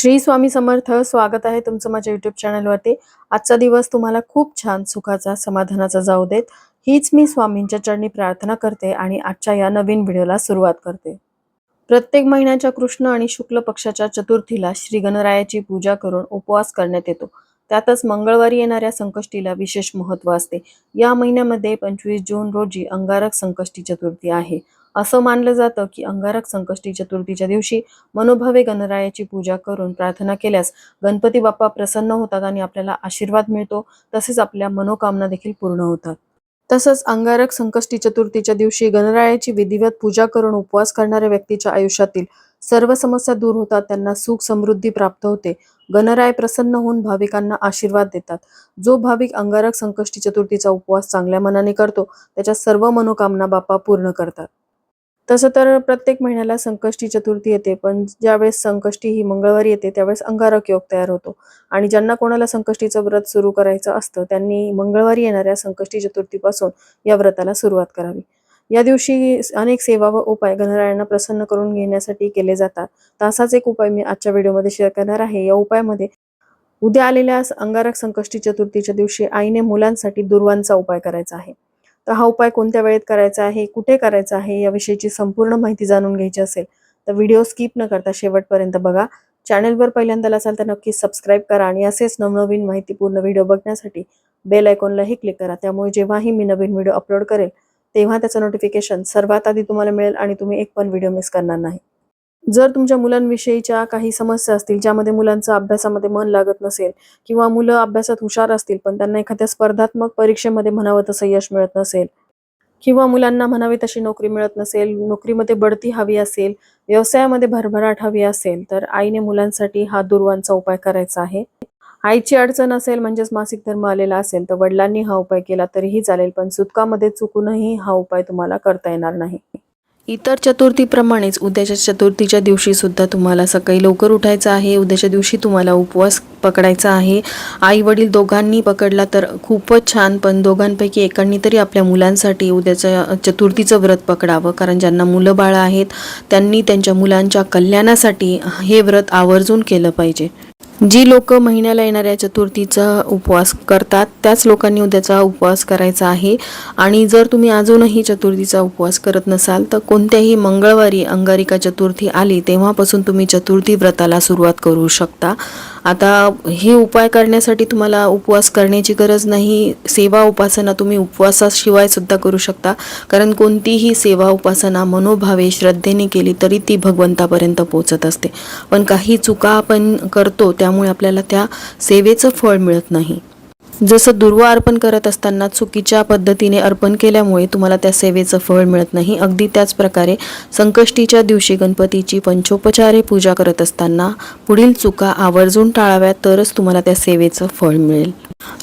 श्री स्वामी समर्थ स्वागत आहे तुमचं माझ्या युट्यूब चॅनलवरती आजचा दिवस तुम्हाला खूप छान सुखाचा समाधानाचा जाऊ देत. हीच मी स्वामींच्या चरणी प्रार्थना करते आणि आजच्या या नवीन व्हिडिओला सुरुवात करते. प्रत्येक महिन्याच्या कृष्ण आणि शुक्ल पक्षाच्या चतुर्थीला श्री गणरायाची पूजा करून उपवास करण्यात येतो. त्यातच मंगळवारी येणाऱ्या संकष्टीला विशेष महत्त्व असते. या महिन्यामध्ये पंचवीस जून रोजी अंगारक संकष्टी चतुर्थी आहे. असं मानलं जातं की अंगारक संकष्टी चतुर्थीच्या दिवशी मनोभावे गणरायाची पूजा करून प्रार्थना केल्यास गणपती बाप्पा प्रसन्न होतात आणि आपल्याला आशीर्वाद मिळतो. तसेच आपल्या मनोकामना देखील पूर्ण होतात. तसंच अंगारक संकष्टी चतुर्थीच्या दिवशी गणरायाची विधिवत पूजा करून उपवास करणाऱ्या व्यक्तीच्या आयुष्यातील सर्व समस्या दूर होतात. त्यांना सुख समृद्धी प्राप्त होते. गणराय प्रसन्न होऊन भाविकांना आशीर्वाद देतात. जो भाविक अंगारक संकष्टी चतुर्थीचा उपवास चांगल्या मनाने करतो त्याच्या सर्व मनोकामना बाप्पा पूर्ण करतात. तसं तर प्रत्येक महिन्याला संकष्टी चतुर्थी येते पण ज्यावेळेस संकष्टी ही मंगळवारी येते त्यावेळेस अंगारक योग तयार होतो. आणि ज्यांना कोणाला संकष्टीचं व्रत सुरू करायचं असतं त्यांनी मंगळवारी येणाऱ्या संकष्टी चतुर्थीपासून या व्रताला सुरुवात करावी. या दिवशी अनेक सेवा व उपाय गणरायांना प्रसन्न करून घेण्यासाठी केले जातात. तसाच एक उपाय मी आजच्या व्हिडिओमध्ये शेअर करणार आहे. या उपायामध्ये उद्या आलेल्या अंगारक संकष्टी चतुर्थीच्या दिवशी आईने मुलांसाठी दुर्वांचा उपाय करायचा आहे. तर हा उपाय कोणत्या वेळेत करायचा आहे? कुठे करायचा आहे? याविषयीची संपूर्ण माहिती जाणून घ्यायची असेल तर व्हिडिओ स्किप न करता शेवटपर्यंत बघा. चॅनलवर पहिल्यांदा असाल तर नक्की सबस्क्राईब करा आणि असेच नवनवीन माहितीपूर्ण व्हिडिओ बघण्यासाठी बेल आयकॉनलाही क्लिक करा. त्यामुळे जेव्हाही मी नवीन व्हिडिओ अपलोड करेल तेव्हा त्याचं नोटिफिकेशन सर्वात आधी तुम्हाला मिळेल आणि तुम्ही एक पण व्हिडिओ मिस करणार नाही. जर तुमच्या मुलांविषयीच्या काही समस्या असतील ज्यामध्ये मुलांचं अभ्यासामध्ये मन लागत नसेल किंवा मुलं अभ्यासात हुशार असतील पण त्यांना एखाद्या स्पर्धात्मक परीक्षेमध्ये म्हणावं तसं यश मिळत नसेल किंवा मुलांना म्हणावी तशी नोकरी मिळत नसेल नोकरीमध्ये बढती हवी असेल व्यवसायामध्ये भरभराट हवी असेल तर आईने मुलांसाठी हा दुर्वांचा उपाय करायचा आहे. आईची अडचण असेल म्हणजेच मासिक धर्म आलेला असेल तर वडिलांनी हा उपाय केला तरीही चालेल पण सुतकामध्ये चुकूनही हा उपाय तुम्हाला करता येणार नाही. इतर चतुर्थीप्रमाणेच उद्याच्या चतुर्थीच्या दिवशी सुद्धा तुम्हाला सकाळी लवकर उठायचं आहे. उद्याच्या दिवशी तुम्हाला उपवास पकडायचा आहे. आई वडील दोघांनी पकडला तर खूपच छान पण दोघांपैकी एकांनी तरी आपल्या मुलांसाठी उद्याच्या चतुर्थीचं व्रत पकडावं कारण ज्यांना मुलं बाळं आहेत त्यांनी त्यांच्या मुलांच्या कल्याणासाठी हे व्रत आवर्जून केलं पाहिजे. जी लोक महिन्याला येणाऱ्या चतुर्थीचा उपवास करतात त्याच लोकांनी उद्याचा उपवास करायचा आहे. आणि जर तुम्ही अजूनही चतुर्थीचा उपवास करत नसाल तर कोणत्याही मंगळवारी अंगारिका चतुर्थी आली तेव्हापासून तुम्ही चतुर्थी व्रताला सुरुवात करू शकता. आता हे उपाय करण्यासाठी तुम्हाला उपवास करण्याची गरज नाही सेवा उपासना तुम्ही उपवासाशिवाय सुद्धा करू शकता. कारण कोणतीही सेवा उपासना मनोभावे श्रद्धेने केली तरी ती भगवंतापर्यंत पोचत असते. पण काही चुका आपण करतो त्यामुळे आपल्याला त्या सेवेचं फळ मिळत नाही. जसं दुर्वा अर्पण करत असताना चुकीच्या पद्धतीने अर्पण केल्यामुळे तुम्हाला त्या सेवेचं फळ मिळत नाही. अगदी त्याच प्रकारे संकष्टीच्या दिवशी गणपतीची पंचोपचारे पूजा करत असताना पुढील चुका आवर्जून टाळाव्यात तरच तुम्हाला त्या सेवेचं फळ मिळेल.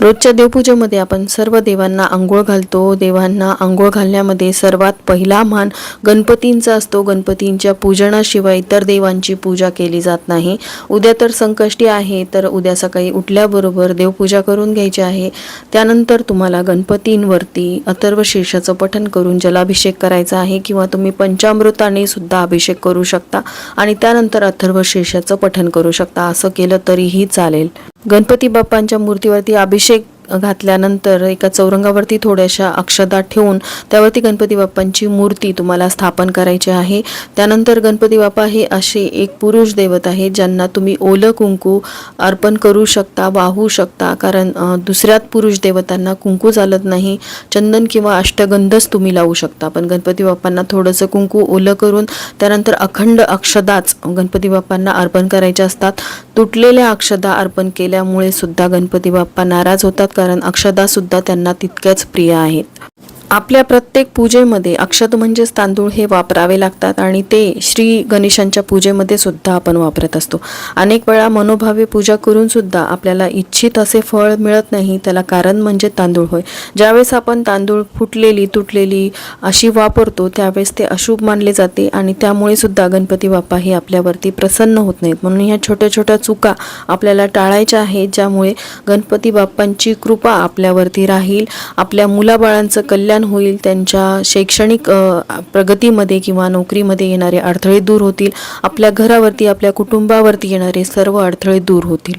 रोजच्या देवपूजेमध्ये आपण सर्व देवांना आंघोळ घालतो. देवांना आंघोळ घालण्यामध्ये सर्वात पहिला मान गणपतींचा असतो. गणपतींच्या पूजनाशिवाय इतर देवांची पूजा केली जात नाही. उद्या तर संकष्टी आहे तर उद्या सकाळी उठल्याबरोबर देवपूजा करून घ्यायची आहे. त्यानंतर तुम्हाला गणपतींवरती अथर्व शीर्षाचं पठण करून जलाभिषेक करायचा आहे किंवा तुम्ही पंचामृताने सुद्धा अभिषेक करू शकता आणि त्यानंतर अथर्व शीर्षाचं पठण करू शकता. असं केलं तरीही चालेल. गणपती बाप्पांच्या मूर्तीवरती अभिषेक घातल्यानंतर एका चौरंगावरती थोड्याशा अक्षदा ठेवून त्यावरती गणपती बाप्पांची मूर्ती तुम्हाला स्थापन करायची आहे. त्यानंतर गणपती बाप्पा हे असे एक पुरुष देवत आहे ज्यांना तुम्ही ओलं कुंकू अर्पण करू शकता वाहू शकता कारण दुसऱ्यात पुरुष देवतांना कुंकू चालत नाही. चंदन किंवा अष्टगंधच तुम्ही लावू शकता. पण गणपती बाप्पांना थोडंसं कुंकू ओलं करून त्यानंतर अखंड अक्षदाच गणपती बाप्पांना अर्पण करायचे असतात. तुटलेल्या अक्षदा अर्पण केल्यामुळे सुद्धा गणपती बाप्पा नाराज होतात. कारण अक्षदा सुद्धा त्यांना तितक्याच प्रिय आहेत. आपल्या प्रत्येक पूजेमध्ये अक्षत म्हणजेच तांदूळ हे वापरावे लागतात आणि ते श्री गणेशांच्या पूजेमध्ये सुद्धा आपण वापरत असतो. अनेक वेळा मनोभावे पूजा करून सुद्धा आपल्याला इच्छित असे फळ मिळत नाही त्याला कारण म्हणजे तांदूळ होय. ज्यावेळेस आपण तांदूळ फुटलेली तुटलेली अशी वापरतो त्यावेळेस ते अशुभ मानले जाते आणि त्यामुळे सुद्धा गणपती बाप्पा हे आपल्यावरती प्रसन्न होत नाहीत. म्हणून ह्या छोट्या छोट्या चुका आपल्याला टाळायच्या आहेत ज्यामुळे गणपती बाप्पांची कृपा आपल्यावरती राहील. आपल्या मुलाबाळांचं कल्याण कल्याण होईल त्यांच्या शैक्षणिक प्रगतीमध्ये किंवा नोकरीमध्ये येणारे अडथळे दूर होतील आपल्या घरावरती आपल्या कुटुंबावरती येणारे सर्व अडथळे दूर होतील.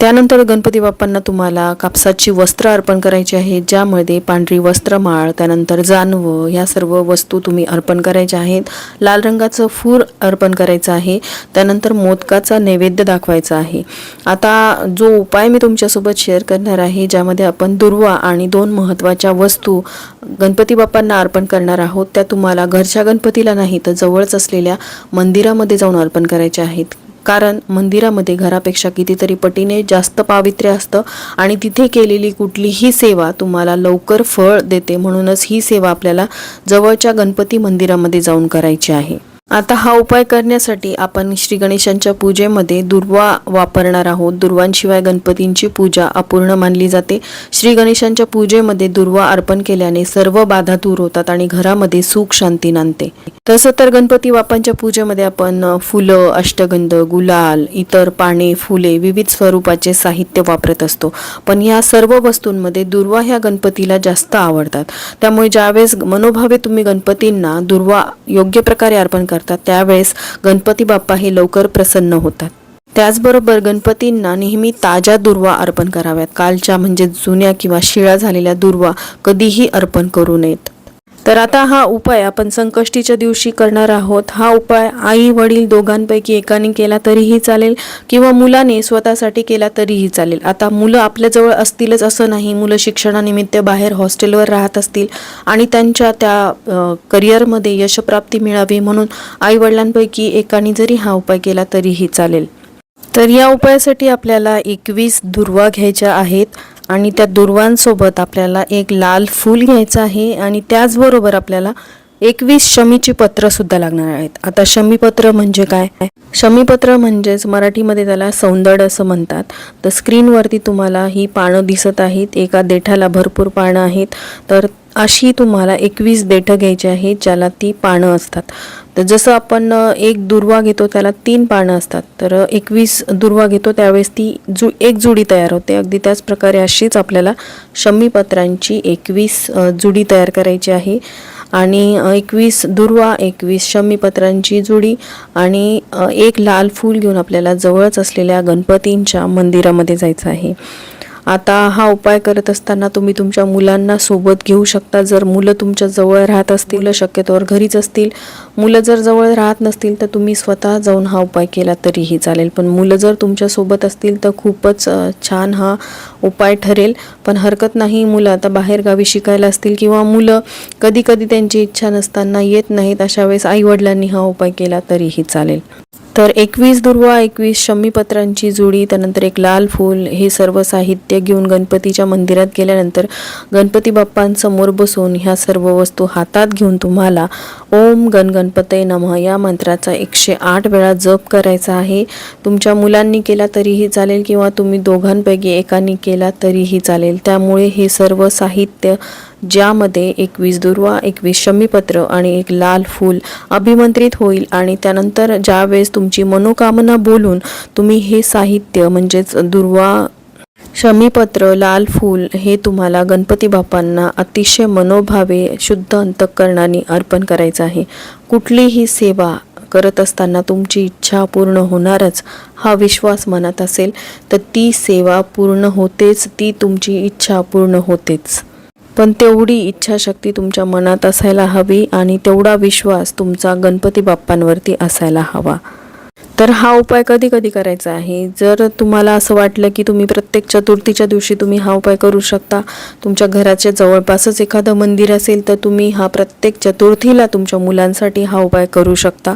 त्यानंतर गणपती बाप्पांना तुम्हाला कापसाची वस्त्र अर्पण करायची आहे ज्यामध्ये पांढरी वस्त्रमाळ त्यानंतर जानवं ह्या सर्व वस्तू तुम्ही अर्पण करायच्या आहेत. लाल रंगाचं फूर अर्पण करायचं आहे त्यानंतर मोदकाचा नैवेद्य दाखवायचा आहे. आता जो उपाय मी तुमच्यासोबत शेअर करणार आहे ज्यामध्ये आपण दुर्वा आणि दोन महत्त्वाच्या वस्तू गणपती बाप्पांना अर्पण करणार आहोत त्या तुम्हाला घरच्या गणपतीला नाही तर जवळच असलेल्या मंदिरामध्ये जाऊन अर्पण करायच्या आहेत. कारण मंदिरामध्ये घरापेक्षा कितीतरी पटीने जास्त पावित्र्य असतं आणि तिथे केलेली कुठलीही सेवा तुम्हाला लवकर फळ देते म्हणूनच ही सेवा आपल्याला जवळच्या गणपती मंदिरामध्ये जाऊन करायची आहे. आता हा उपाय करण्यासाठी आपण श्री गणेशांच्या पूजेमध्ये दुर्वा वापरणार आहोत. दुर्वांशिवाय गणपतींची पूजा अपूर्ण मानली जाते. श्री गणेशांच्या पूजेमध्ये दुर्वा अर्पण केल्याने सर्व बाधा दूर होतात आणि घरामध्ये सुख शांती नांदते. तसं तर गणपती बाप्पांच्या पूजेमध्ये आपण फुलं अष्टगंध गुलाल इतर पाने फुले विविध स्वरूपाचे साहित्य वापरत असतो. पण या सर्व वस्तूंमध्ये दुर्वा ह्या गणपतीला जास्त आवडतात. त्यामुळे ज्यावेळेस मनोभावे तुम्ही गणपतींना दुर्वा योग्य प्रकारे अर्पण करतात त्यावेळेस गणपती बाप्पा हे लवकर प्रसन्न होतात. त्याचबरोबर गणपतींना नेहमी ताज्या दुर्वा अर्पण कराव्यात. कालच्या म्हणजे जुन्या किंवा शिळा झालेल्या दुर्वा कधीही अर्पण करू नयेत. तर आता हा उपाय आपण संकष्टीच्या दिवशी करणार आहोत. हा उपाय आई वडील दोघांपैकी एकाने केला तरीही चालेल किंवा मुलाने स्वतःसाठी केला तरीही चालेल. आता मुलं आपल्याजवळ असतीलच असं नाही. मुलं शिक्षणानिमित्त बाहेर हॉस्टेलवर राहत असतील आणि त्यांच्या त्या करिअरमध्ये यशप्राप्ती मिळावी म्हणून आई वडिलांपैकी एकाने जरी हा उपाय केला तरीही चालेल. तर या उपायासाठी आपल्याला एकवीस दुर्वा घ्यायच्या आहेत. आणि त्या दुर्वांसोबत आपल्याला एक लाल फूल घ्यायचं आहे आणि त्याचबरोबर आपल्याला एकवीस शमीची पत्रंसुद्धा लागणार आहेत. आता शमीपत्र म्हणजे काय? शमीपत्र म्हणजेच मराठीमध्ये त्याला सौंदड असं म्हणतात. तर स्क्रीनवरती तुम्हाला ही पानं दिसत आहेत. एका देठाला भरपूर पानं आहेत. तर अशी तुम्हाला एकवीस देठं घ्यायची आहेत ज्याला ती पानं असतात. तर जसं आपण एक दुर्वा घेतो त्याला तीन पानं असतात. तर एकवीस दुर्वा घेतो त्यावेळेस ती जु एक जुडी तयार होते. अगदी त्याच प्रकारे अशीच आपल्याला शमीपत्रांची एकवीस जुडी तयार करायची आहे. आणि एकवीस दुर्वा एकवीस शमीपत्रांची जुडी आणि एक लाल फूल घेऊन आपल्याला जवळच असलेल्या गणपतींच्या मंदिरामध्ये जायचं आहे. आता हा उपाय करत असताना तुम्ही तुमच्या मुलांना सोबत घेऊ शकता. जर मुलं तुमच्या जवळ राहत असतील शक्यतोवर घरीच असतील मुलं जर जवळ राहत नसतील तर तुम्ही स्वतः जाऊन हा उपाय केला तरीही चालेल. पण मुलं जर तुमच्यासोबत असतील तर खूपच छान हा उपाय ठरेल. पण हरकत नाही मुलं आता बाहेर गावी शिकायला असतील किंवा मुलं कधी कधी त्यांची इच्छा नसताना येत नाहीत अशा वेळेस आईवडिलांनी हा उपाय केला तरीही चालेल. तर एकवीस दुर्वा एकवीस शमीपत्रांची जुडी त्यानंतर एक लाल फूल हे सर्व साहित्य घेऊन गणपतीच्या मंदिरात गेल्यानंतर गणपती बाप्पांसमोर बसून ह्या सर्व वस्तू हातात घेऊन तुम्हाला ओम गणगणपतय नमः. या मंत्राचा एकशे आठ वेळा जप करायचा आहे. तुमच्या मुलांनी केला तरीही चालेल किंवा तुम्ही दोघांपैकी एकाने केला तरीही चालेल. त्यामुळे हे सर्व साहित्य ज्यामध्ये एकवीस दुर्वा एकवीस शमीपत्र आणि एक लाल फूल अभिमंत्रित होईल आणि त्यानंतर ज्यावेळेस तुमची मनोकामना बोलून तुम्ही हे साहित्य म्हणजेच दुर्वा शमीपत्र लाल फूल हे तुम्हाला गणपती बाप्पांना अतिशय मनोभावे शुद्ध अंतःकरणाने अर्पण करायचं आहे. कुठलीही सेवा करत असताना तुमची इच्छा पूर्ण होणारच हा विश्वास मनात असेल तर ती सेवा पूर्ण होतेच ती तुमची इच्छा पूर्ण होतेच. पण तेवढी इच्छाशक्ती तुमच्या मनात असायला हवी आणि तेवढा विश्वास तुमचा गणपती बाप्पांवरती असायला हवा. तर हा उपाय कधी कधी करायचा आहे. जर तुम्हाला असं वाटलं की तुम्ही प्रत्येक चतुर्थीच्या दिवशी तुम्ही हा उपाय करू शकता तुमच्या घराच्या जवळपासच एखादं मंदिर असेल तर तुम्ही हा प्रत्येक चतुर्थीला तुमच्या मुलांसाठी हा उपाय करू शकता.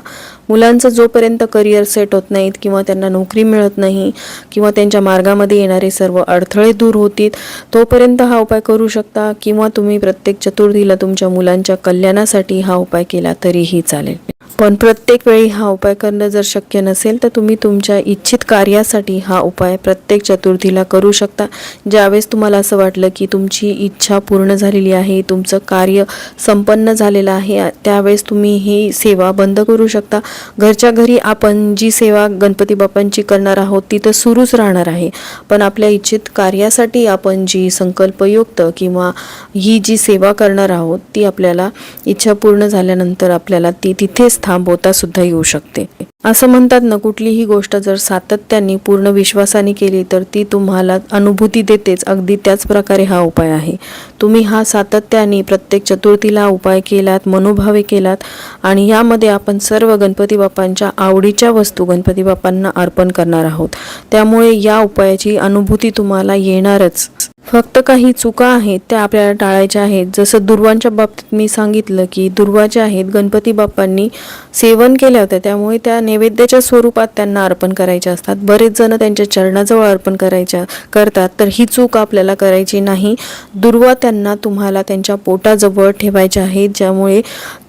मुलांचं जोपर्यंत करिअर सेट होत नाहीत किंवा त्यांना नोकरी मिळत नाही किंवा त्यांच्या मार्गामध्ये येणारे सर्व अडथळे दूर होतील तोपर्यंत हा उपाय करू शकता किंवा तुम्ही प्रत्येक चतुर्थीला तुमच्या मुलांच्या कल्याणासाठी हा उपाय केला तरीही चालेल. पण प्रत्येक वेळी हा उपाय करणं जर शक्य नसेल तर तुम्ही तुमच्या इच्छित कार्यासाठी हा उपाय प्रत्येक चतुर्थीला करू शकता. ज्यावेळेस तुम्हाला असं वाटलं की तुमची इच्छा पूर्ण झालेली आहे तुमचं कार्य संपन्न झालेलं आहे त्यावेळेस तुम्ही ही सेवा बंद करू शकता. घरच्या घरी आपण जी सेवा गणपती बाप्पांची करणार आहोत ती तर सुरूच राहणार आहे. पण आपल्या इच्छित कार्यासाठी आपण जी संकल्पयुक्त किंवा ही जी सेवा करणार आहोत ती आपल्याला इच्छा पूर्ण झाल्यानंतर आपल्याला ती तिथेच थांबवता सुद्धा येऊ शकते. असं म्हणतात ना कुठलीही गोष्ट जर सातत्याने पूर्ण विश्वासाने केली तर ती तुम्हाला अनुभूती देतेच. अगदी त्याच प्रकारे हा उपाय आहे. तुम्ही हा सातत्याने प्रत्येक चतुर्थीला उपाय केलात मनोभावे केलात आणि यामध्ये आपण सर्व गणपती बाप्पांच्या आवडीच्या वस्तू गणपती बाप्पांना अर्पण करणार आहोत. त्यामुळे या उपायाची अनुभूती तुम्हाला येणारच. फक्त काही चुका आहेत त्या आपल्याला टाळायच्या आहेत. जसं दुर्वांच्या बाबतीत मी सांगितलं की दुर्वा ज्या आहेत गणपती बाप्पांनी सेवन केल्या होत्या. त्यामुळे त्या नैवेद्याच्या स्वरूपात त्यांना अर्पण करायच्या असतात. बरेच जण त्यांच्या चरणाजवळ अर्पण करायच्या करतात. तर ही चूक आपल्याला करायची नाही. दुर्वा त्यांना तुम्हाला त्यांच्या पोटाजवळ ठेवायच्या आहेत ज्यामुळे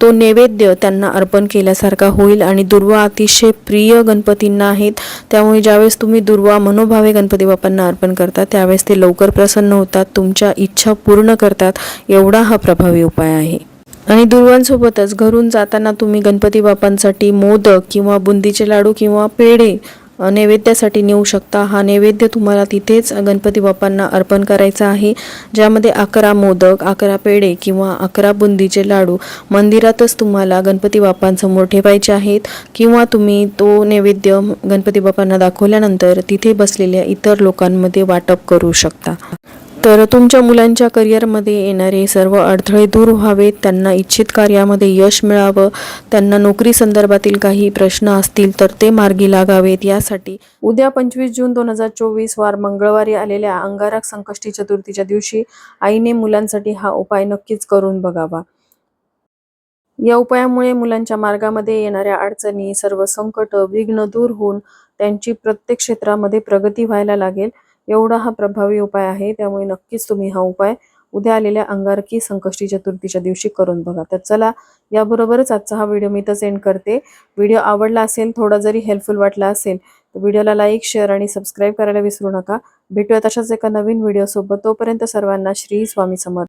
तो नैवेद्य त्यांना अर्पण केल्यासारखा होईल. आणि दुर्वा अतिशय प्रिय गणपतींना आहेत. त्यामुळे ज्यावेळेस तुम्ही दुर्वा मनोभावे गणपती बाप्पांना अर्पण करता त्यावेळेस ते लवकर प्रसन्न होतात तुमच्या इच्छा पूर्ण करतात. एवढा हा प्रभावी उपाय आहे. आणि दुर्वांसोबतच घरून जाताना तुम्ही गणपती बाप्पांसाठी मोदक किंवा बुंदीचे लाडू किंवा पेढे नैवेद्यासाठी नेऊ शकता. हा नैवेद्य तुम्हाला तिथेच गणपती बाप्पांना अर्पण करायचा आहे ज्यामध्ये अकरा मोदक अकरा पेढे किंवा अकरा बुंदीचे लाडू मंदिरातच तुम्हाला गणपती बाप्पांसमोर ठेवायचे आहेत. किंवा तुम्ही तो नैवेद्य गणपती बाप्पांना दाखवल्यानंतर तिथे बसलेल्या इतर लोकांमध्ये वाटप करू शकता. तर तुमच्या मुलांच्या करिअरमध्ये येणारे सर्व अडथळे दूर व्हावेत त्यांना इच्छित कार्यामध्ये यश मिळावं त्यांना नोकरी संदर्भातील काही प्रश्न असतील तर ते मार्गी लागावेत. यासाठी उद्या पंचवीस जून दोन हजार चोवीस वार मंगळवारी आलेल्या अंगारक संकष्टी चतुर्थीच्या दिवशी आईने मुलांसाठी हा उपाय नक्कीच करून बघावा. या उपायामुळे मुलांच्या मार्गामध्ये येणाऱ्या अडचणी सर्व संकट विघ्न दूर होऊन त्यांची प्रत्येक क्षेत्रामध्ये प्रगती व्हायला लागेल. एवढा हा प्रभावी उपाय आहे त्यामुळे नक्कीच तुम्ही हा उपाय उद्या आलेल्या अंगारकी संकष्टी चतुर्थीच्या दिवशी करून बघा. तर चला याबरोबरच आजचा हा व्हिडिओ मी तर सेंड करते. व्हिडिओ आवडला असेल थोडा जरी हेल्पफुल वाटला असेल तर व्हिडिओला लाईक शेअर आणि सबस्क्राईब करायला विसरू नका. भेटूया तशाच एका नवीन व्हिडिओ सोबत तोपर्यंत सर्वांना श्री स्वामी समर्थ.